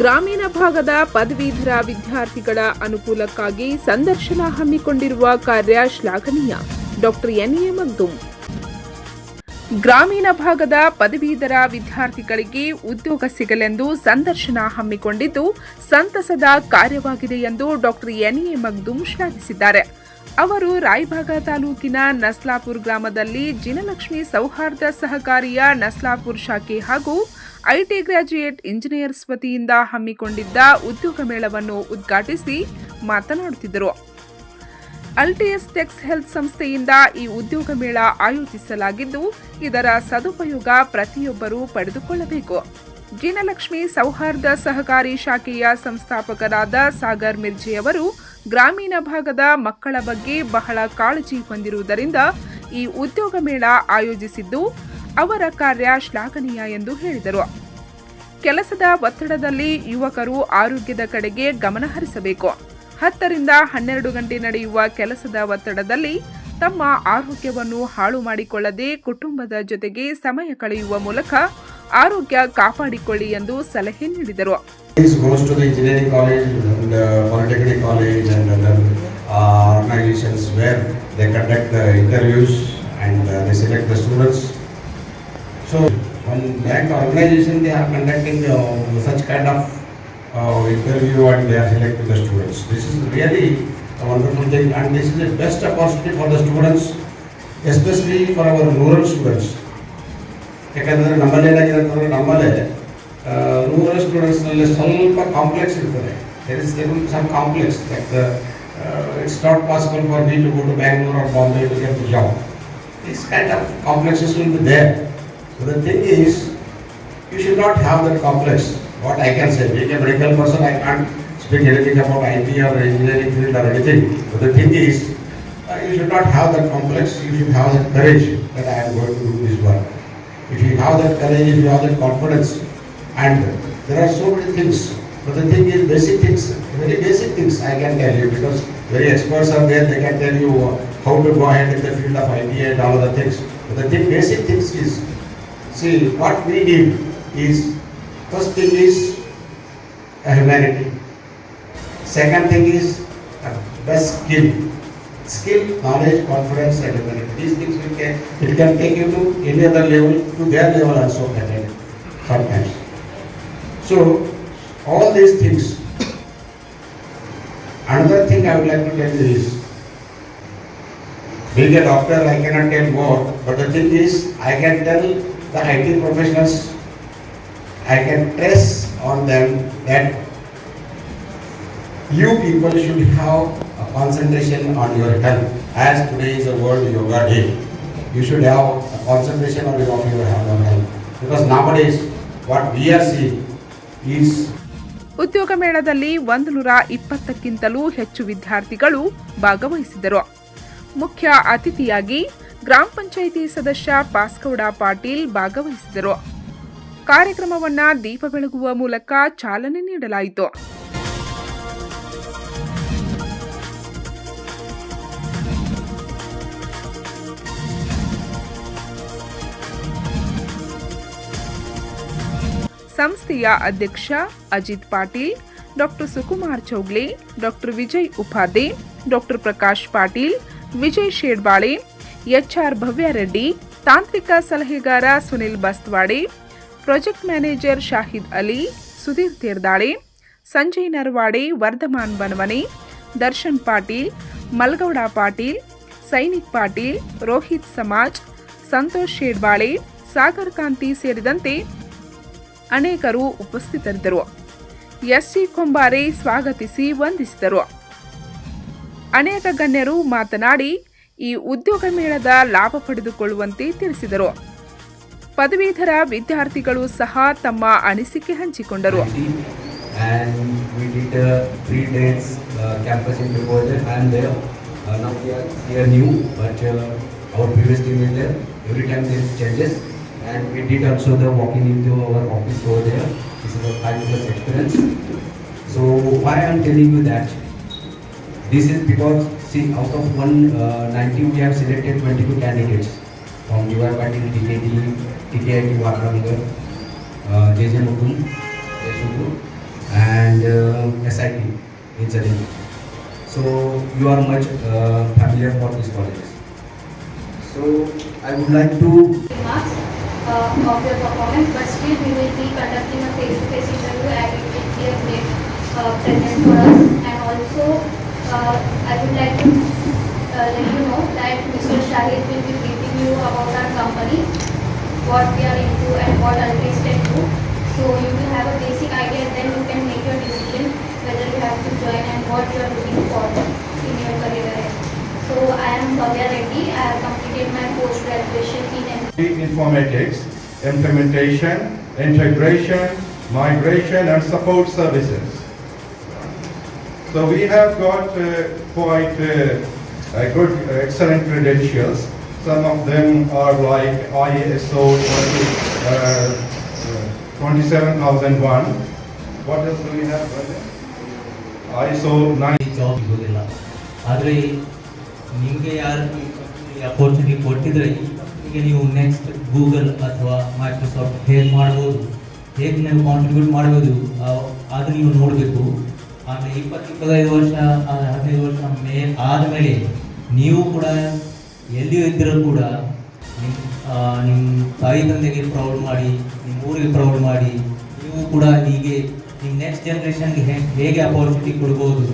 ಗ್ರಾಮೀಣ ಭಾಗದ ಪದವೀಧರ ವಿದ್ಯಾರ್ಥಿಗಳ ಅನುಕೂಲಕ್ಕಾಗಿ ಸಂದರ್ಶನ ಹಮ್ಮಿಕೊಂಡಿರುವ ಕಾರ್ಯ ಶ್ಲಾಘನೀಯ. ಡಾಕ್ಟರ್ ಎನ್ಎ ಮಗ್ದುಂ ಗ್ರಾಮೀಣ ಭಾಗದ ಪದವೀಧರ ವಿದ್ಯಾರ್ಥಿಗಳಿಗೆ ಉದ್ಯೋಗ ಸಿಗಲೆಂದು ಸಂದರ್ಶನ ಹಮ್ಮಿಕೊಂಡಿದ್ದು, ಸಂತಸದ ಕಾರ್ಯವಾಗಿದೆ ಎಂದು ಡಾಕ್ಟರ್ ಎನ್ಎ ಮಗ್ದೂಮ್ ಶ್ಲಾಘಿಸಿದ್ದಾರೆ. ಅವರು ರಾಯಭಾಗ ತಾಲೂಕಿನ ನಸ್ಲಾಪುರ್ ಗ್ರಾಮದಲ್ಲಿ ಜಿನಲಕ್ಷ್ಮಿ ಸೌಹಾರ್ದ ಸಹಕಾರಿಯ ನಸ್ಲಾಪುರ್ ಶಾಖೆ ಹಾಗೂ ಐಟಿ ಗ್ರಾಜ್ಯುಯೇಟ್ ಇಂಜಿನಿಯರ್ಸ್ ವತಿಯಿಂದ ಹಮ್ಮಿಕೊಂಡಿದ್ದ ಉದ್ಯೋಗ ಮೇಳವನ್ನು ಉದ್ಘಾಟಿಸಿ ಮಾತನಾಡುತ್ತಿದ್ದರು. ಅಲ್ಟಿಎಸ್ ಟೆಕ್ಸ್ ಹೆಲ್ತ್ ಸಂಸ್ಥೆಯಿಂದ ಈ ಉದ್ಯೋಗ ಮೇಳ ಆಯೋಜಿಸಲಾಗಿದ್ದು, ಇದರ ಸದುಪಯೋಗ ಪ್ರತಿಯೊಬ್ಬರೂ ಪಡೆದುಕೊಳ್ಳಬೇಕು. ಜಿನಲಕ್ಷ್ಮಿ ಸೌಹಾರ್ದ ಸಹಕಾರಿ ಶಾಖೆಯ ಸಂಸ್ಥಾಪಕರಾದ ಸಾಗರ್ ಮಿರ್ಜಿ ಅವರು ಗ್ರಾಮೀಣ ಭಾಗದ ಮಕ್ಕಳ ಬಗ್ಗೆ ಬಹಳ ಕಾಳಜಿ ಹೊಂದಿರುವುದರಿಂದ ಈ ಉದ್ಯೋಗ ಮೇಳ ಆಯೋಜಿಸಿದ್ದು ಅವರ ಕಾರ್ಯ ಶ್ಲಾಘನೀಯ ಎಂದು ಹೇಳಿದರು. ಕೆಲಸದ ಒತ್ತಡದಲ್ಲಿ ಯುವಕರು ಆರೋಗ್ಯದ ಕಡೆಗೆ ಗಮನ ಹರಿಸಬೇಕು. ಹತ್ತರಿಂದ ಹನ್ನೆರಡು ಗಂಟೆ ನಡೆಯುವ ಕೆಲಸದ ಒತ್ತಡದಲ್ಲಿ ತಮ್ಮ ಆರೋಗ್ಯವನ್ನು ಹಾಳು ಮಾಡಿಕೊಳ್ಳದೆ ಕುಟುಂಬದ ಜೊತೆಗೆ ಸಮಯ ಕಳೆಯುವ ಮೂಲಕ ಆರೋಗ್ಯ ಕಾಪಾಡಿಕೊಳ್ಳಿ ಎಂದು ಸಲಹೆ ನೀಡಿದರು. This goes to the engineering college and uh, polytechnic college and other uh, organizations where they conduct the interviews and uh, they select the students. So, one bank organization, they are conducting uh, such kind of uh, interview and they are selecting the students. This is really a wonderful thing and this is the best opportunity for the students, especially for our rural students. ಯಾಕಂದರೆ ನಮ್ಮಲ್ಲಿ ಏನಾಗಿದೆ ಅಂತಂದ್ರೆ ನಮ್ಮಲ್ಲಿ rural ಸ್ಟೂಡೆಂಟ್ಸ್ನಲ್ಲಿ ಸ್ವಲ್ಪ complex ಇರ್ತದೆ there is there some complex like it's not possible for me to go to Bangalore or Bombay to get job this kind of complexes will be there the thing is you should not have that complex. What I can say, being a medical person, I can't speak anything about IT or engineering field or anything. But the thing is, uh, you should not have that complex. You should have that courage that I am going to do this work. If you have that courage, if you have that confidence, and there are so many things. But the thing is, basic things, very basic things I can tell you because very experts are there. They can tell you how to go ahead in the field of IT and all other things. But the thing, basic things is, see, what we need is first thing is a humanity. Second thing is best skill. Skill, knowledge, confidence, and humanity. These things we can it can take you to any other level, to their level also sometimes. So all these things. Another thing I would like to tell you is being a doctor, I cannot tell more, but the thing is, I can tell the IT professionals I can press on them that you people should have a concentration on your health. As today is a World Yoga Day, you should have a concentration on your, of your health. Because nowadays, what we are seeing ಉದ್ಯೋಗ ಮೇಳದಲ್ಲಿ ಒಂದು ನೂರ ಇಪ್ಪತ್ತಕ್ಕಿಂತಲೂ ಹೆಚ್ಚು ವಿದ್ಯಾರ್ಥಿಗಳು ಭಾಗವಹಿಸಿದರು. ಮುಖ್ಯ ಅತಿಥಿಯಾಗಿ ಗ್ರಾಮ ಪಂಚಾಯಿತಿ ಸದಸ್ಯ ಪಾಸ್ಕೌಡ ಪಾಟೀಲ್ ಭಾಗವಹಿಸಿದರು. ಕಾರ್ಯಕ್ರಮವನ್ನು ದೀಪ ಬೆಳಗುವ ಮೂಲಕ ಚಾಲನೆ ನೀಡಲಾಯಿತು. ಸಂಸ್ಥೆಯ ಅಧ್ಯಕ್ಷ Ajit Patil, doctor Sukumar Chougle, doctor Vijay Upadhe doctor Prakash Patil, Vijay Shedbale, HR Bhavya Reddy, ತಾಂತ್ರಿಕ ಸಲಹೆಗಾರ ಸುನಿಲ್ ಬಸ್ತ್ವಾಡೆ ಪ್ರಾಜೆಕ್ಟ್ ಮ್ಯಾನೇಜರ್ ಶಾಹಿದ್ ಅಲಿ, ಸುಧೀರ್ ತೇರ್ದಾಳೆ, ಸಂಜಯ್ ನರ್ವಾಡೆ, ವರ್ಧಮಾನ್ ಬನವನೆ ದರ್ಶನ್ ಪಾಟೀಲ್, ಮಲ್ಗೌಡ ಪಾಟೀಲ್, ಸೈನಿಕ್ ಪಾಟೀಲ್, ರೋಹಿತ್ ಸಮಾಜ್, ಸಂತೋಷ್ ಶೇಡ್ಬಾಳೆ, ಸಾಗರ್ ಕಾಂತಿ ಸೇರಿದಂತೆ ಅನೇಕರು ಉಪಸ್ಥಿತರಿದ್ದರು ಎಸ್ಸಿ ಕೊಂಬಾರೆ ಸ್ವಾಗತಿಸಿ ವಂದಿಸಿದರು ಅನೇಕ ಗಣ್ಯರು ಮಾತನಾಡಿ ಈ ಉದ್ಯೋಗ ಮೇಳದ ಲಾಭ ಪಡೆದುಕೊಳ್ಳುವಂತೆ ತಿಳಿಸಿದರು ಪದವೀಧರ ವಿದ್ಯಾರ್ಥಿಗಳು ಸಹ ತಮ್ಮ ಅನಿಸಿಕೆ ಹಂಚಿಕೊಂಡರು uh, uh. Uh, now we are new, but uh, our previous team is there. Every time there is changes, and we did also the walking into our office over there. This is a five experience. So why I am telling you that? This is because see out of 190 we have selected 22 candidates from UI Patil, TKT, TKIT Vatrangar, uh, JJ Mukund, Yeshundur. and uh, SIT engineering. So you are much uh, familiar for these colleges. So I would like to uh, of your performance, but still we will be conducting a face-to-face interview and it will be a great uh, present for us. And also, uh, I would like to uh, let you know that Mr. Shahid will be briefing you about our company, what we are into and what Ultratech do. So you will have a basic idea and then you can make your decision whether you have to join and what you are looking for in your career. So I am Bhavya Reddy. I have completed my post-graduation informatics, implementation, integration, migration, and support services. So we have got uh, quite uh, a good, uh, excellent credentials. Some of them are like ISO 20, uh, uh, 27001. What else do we have? brother? ISO 9. Job ಸಿಗೋದಿಲ್ಲ ಆದರೆ ನಿಮಗೆ ಯಾರು ಈ opportunity ಕೊಟ್ಟಿದ್ರೆ ಈಗ ನೀವು next Google ಅಥವಾ Microsoft ಹೇಗೆ ಮಾಡ್ಬೋದು ಹೇಗೆ ನೀವು ಕಾಂಟ್ರಿಬ್ಯೂಟ್ ಮಾಡ್ಬೋದು ಅದು ನೀವು ನೋಡಬೇಕು. ಆಮೇಲೆ ಇಪ್ಪತ್ತು ಇಪ್ಪತ್ತೈದು ವರ್ಷ ಹದಿನೈದು ವರ್ಷ ಮೇ ಆದಮೇಲೆ ನೀವು ಕೂಡ ಎಲ್ಲಿಯೂ ಇದ್ದರೂ ಕೂಡ ನಿಮ್ಮ ನಿಮ್ಮ ತಾಯಿ ತಂದೆಗೆ ಪ್ರೌಡ್ ಮಾಡಿ ನಿಮ್ಮ ಊರಿಗೆ ಪ್ರೌಡ್ ಮಾಡಿ, ನೀವು ಕೂಡ ಹೀಗೆ ನಿಮ್ಮ ನೆಕ್ಸ್ಟ್ ಜನ್ರೇಷನ್ಗೆ ಹೇಗೆ ಅಪಾರ್ಚುನಿಟಿ ಕೊಡ್ಬೋದು,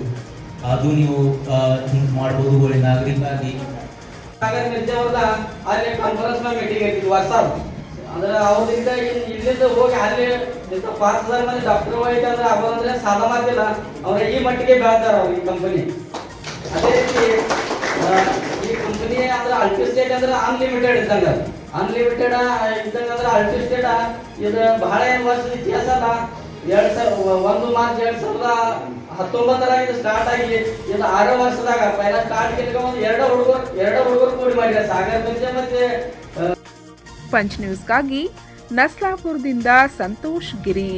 ಅದು ನೀವು ಥಿಂಕ್ ಮಾಡ್ಬೋದು ಒಳ್ಳೆ ನಾಗರಿಕ ಸಾಗರ್ ಮಿರ್ಜಾ ಅವ್ರದ ಅಲ್ಲಿ ಕಾನ್ಫರೆನ್ಸ್ ಮ್ಯಾಗ ಮೀಟಿಂಗ್ ಐತಿ ವಾಟ್ಸಪ್ ಅಂದ್ರೆ ಅವ್ರಿಂದ ಇಲ್ಲಿಂದ ಹೋಗಿ ಅಲ್ಲಿ ಇಂಥ ಪಾಂಚ್ ಹಜಾರ್ ಮಂದಿ ಡಾಕ್ಟರ್ ಹೋಯ್ತು ಅಂದ್ರೆ ಅವಂದ್ರೆ ಸಾಲ ಮಾಡ್ತಿಲ್ಲ ಅವ್ರ ಈ ಮಟ್ಟಿಗೆ ಬೆಳ್ತಾರ ಅವ್ರ ಈ ಕಂಪನಿ ಅದೇ ರೀತಿ ಈ ಕಂಪನಿ ಅಂದ್ರೆ ಅಲ್ಟಿಸ್ಟೇಟ್ ಅಂದ್ರೆ ಅನ್ಲಿಮಿಟೆಡ್ ಇದ್ದಂಗ. ಅನ್ಲಿಮಿಟೆಡ್ ಇದ್ದಂಗ ಅಂದ್ರೆ ಅಲ್ಟಿಸ್ಟೇಟ್ ಇದು ಬಹಳ ವರ್ಷದ ಇತಿಹಾಸ ಅಲ್ಲ. ಎರಡ್ ಸಾವಿರ, ಒಂದು ಮಾರ್ಚ್ ಎರಡ್ ಸಾವಿರದ ಹತ್ತೊಂಬತ್ತರ ಇದು ಸ್ಟಾರ್ಟ್ ಆಗಿ ಇದು ಆರು ವರ್ಷದಾಗ ಪೈಲ ಸ್ಟಾರ್ಟ್ ಒಂದು ಎರಡು ಹುಡುಗರು ಎರಡು ಹುಡುಗರು ಕೂಡಿ ಮಾಡಿದ ಸಾಗರ್ ಮಿರ್ಜಾ ಮತ್ತೆ, ಪಂಚ್ ನ್ಯೂಸ್ಗಾಗಿ ನಸ್ಲಾಪುರದಿಂದ ಸಂತೋಷ್ ಗಿರಿ.